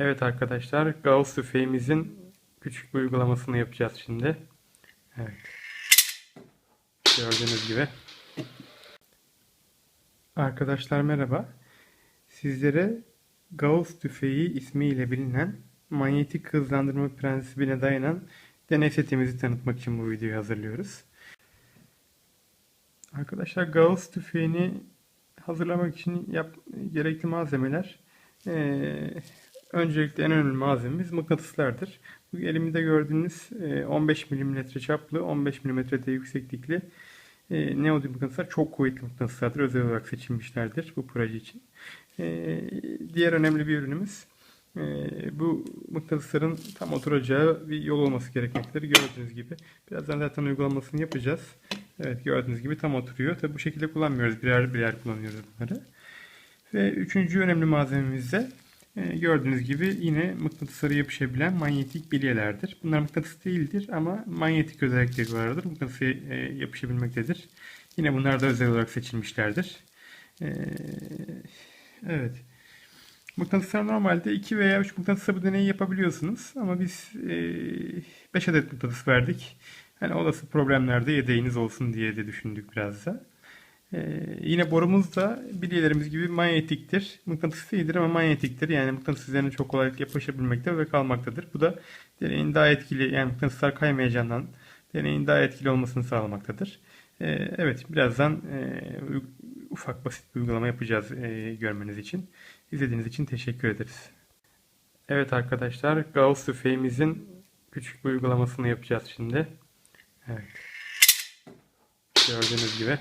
Evet arkadaşlar, Gauss tüfeğimizin küçük bir uygulamasını yapacağız şimdi. Evet. Gördüğünüz gibi. Arkadaşlar merhaba. Sizlere Gauss tüfeği ismiyle bilinen manyetik hızlandırma prensibine dayanan deney setimizi tanıtmak için bu videoyu hazırlıyoruz. Arkadaşlar Gauss tüfeğini hazırlamak için yap, gerekli malzemeler eee, öncelikle en önemli malzememiz mıknatıslardır. Bu elimde gördüğünüz eee, 15 mm çaplı, 15 mm de yükseklikli eee neodyum mıknatıslar çok kuvvetli mıknatıslardır. Özel olarak seçilmişlerdir bu proje için. Eee, diğer önemli bir ürünümüz bu mıknatısların tam oturacağı bir yol olması gerekmektedir. Gördüğünüz gibi. Birazdan zaten uygulamasını yapacağız. Evet gördüğünüz gibi tam oturuyor. Tabi bu şekilde kullanmıyoruz. Birer birer kullanıyoruz bunları. Ve üçüncü önemli malzememiz de e, gördüğünüz gibi yine mıknatıslara yapışabilen manyetik bilyelerdir. Bunlar mıknatıs değildir ama manyetik özellikleri vardır. Mıknatısa e, yapışabilmektedir. Yine bunlar da özel olarak seçilmişlerdir. E, evet. Mıknatıslar normalde 2 veya 3 mıknatısla bu deneyi yapabiliyorsunuz. Ama biz 5 adet mıknatıs verdik. Hani olası problemlerde yedeğiniz olsun diye de düşündük biraz da. Ee, yine borumuz da bilyelerimiz gibi manyetiktir. Mıknatıs değildir ama manyetiktir. Yani mıknatıs üzerine çok kolaylıkla yapışabilmekte ve kalmaktadır. Bu da deneyin daha etkili, yani mıknatıslar kaymayacağından deneyin daha etkili olmasını sağlamaktadır. Ee, evet, birazdan e, ufak basit bir uygulama yapacağız e, görmeniz için. İzlediğiniz için teşekkür ederiz. Evet arkadaşlar, Gauss tüfeğimizin küçük bir uygulamasını yapacağız şimdi. Evet. Gördüğünüz gibi.